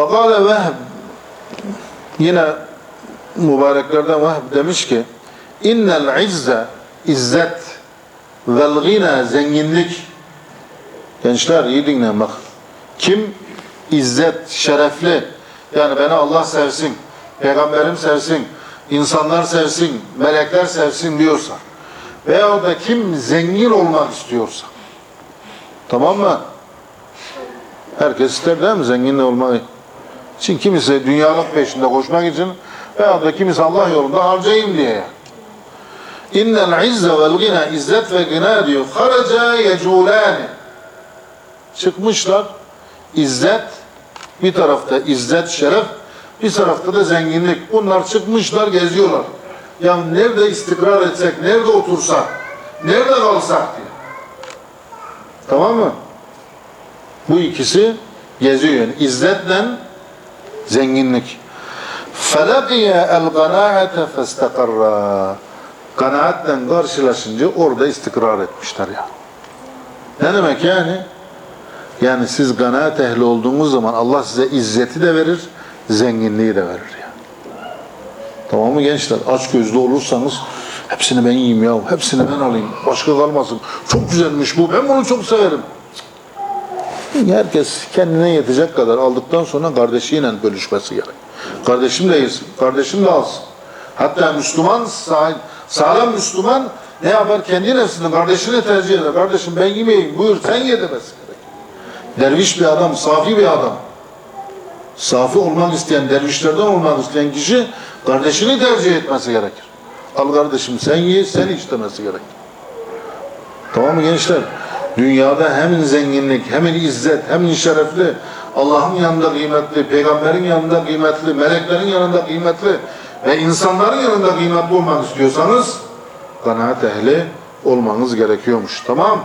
Fakale Vehb yine mübareklerden Vehb demiş ki innel izze izzet vel gina zenginlik gençler iyi dinleyin bak kim izzet şerefli yani beni Allah sevsin peygamberim sevsin insanlar sevsin melekler sevsin diyorsa veya da kim zengin olmak istiyorsa tamam mı? Herkes ister değil mi zengin olmayı? Için kimisi dünyalık peşinde koşmak için veya da kimisi Allah yolunda harcayayım diye. yani. İnnel izze vel gina izzet ve gina diyor. Haraca yeculani. Çıkmışlar. İzzet bir tarafta izzet şeref bir tarafta da zenginlik. Bunlar çıkmışlar geziyorlar. Ya nerede istikrar etsek, nerede otursak, nerede kalsak diye. Tamam mı? Bu ikisi geziyor yani. İzzetle zenginlik. فَلَقِيَ الْقَنَاعَةَ فَاسْتَقَرَّا Kanaatle karşılaşınca orada istikrar etmişler ya. Ne demek yani? Yani siz kanaat ehli olduğunuz zaman Allah size izzeti de verir, zenginliği de verir ya. Tamam mı gençler? Aç gözlü olursanız hepsini ben yiyeyim ya, hepsini ben alayım, başka kalmasın. Çok güzelmiş bu, ben bunu çok severim. Herkes kendine yetecek kadar aldıktan sonra kardeşiyle bölüşmesi gerek. Kardeşim de yesin, kardeşim de alsın. Hatta Müslüman, sağ- sağlam Müslüman ne yapar? Kendi nefsini, kardeşini tercih eder. Kardeşim ben yemeyeyim, buyur sen ye demesi gerek. Derviş bir adam, safi bir adam. Safi olmak isteyen, dervişlerden olmak isteyen kişi kardeşini tercih etmesi gerekir. Al kardeşim sen ye, sen iç demesi gerekir. Tamam mı gençler? Dünyada hem zenginlik, hem izzet, hem şerefli, Allah'ın yanında kıymetli, peygamberin yanında kıymetli, meleklerin yanında kıymetli ve insanların yanında kıymetli olmak istiyorsanız kanaat ehli olmanız gerekiyormuş. Tamam